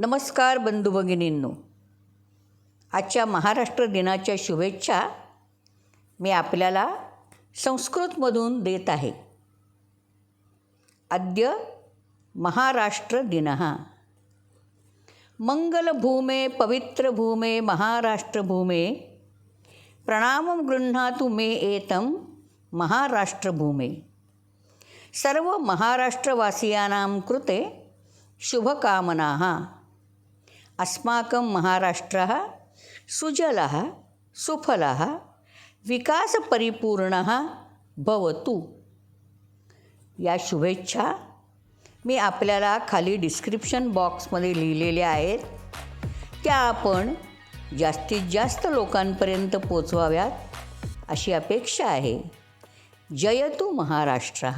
नमस्कार बंधू भगिनींनो. आजच्या महाराष्ट्र दिनाच्या शुभेच्छा मी आपल्याला संस्कृतमधून देत आहे. अद्य महाराष्ट्र दिन. मंगलभूमे पवित्रभूमे महाराष्ट्रभूमे प्रणामं गृह्णातु मे एतं महाराष्ट्रभूमे. सर्व महाराष्ट्रवासियानां कृते शुभकामनाः. अस्माकं महाराष्ट्रः सुजलः सुफलः विकासपरिपूर्णः भवतु. या शुभेच्छा मी आपल्याला खाली डिस्क्रिप्शन बॉक्समध्ये लिहिलेल्या आहेत. त्या आपण जास्तीत जास्त लोकांपर्यंत पोचवाव्यात अशी अपेक्षा आहे. जयतु महाराष्ट्र.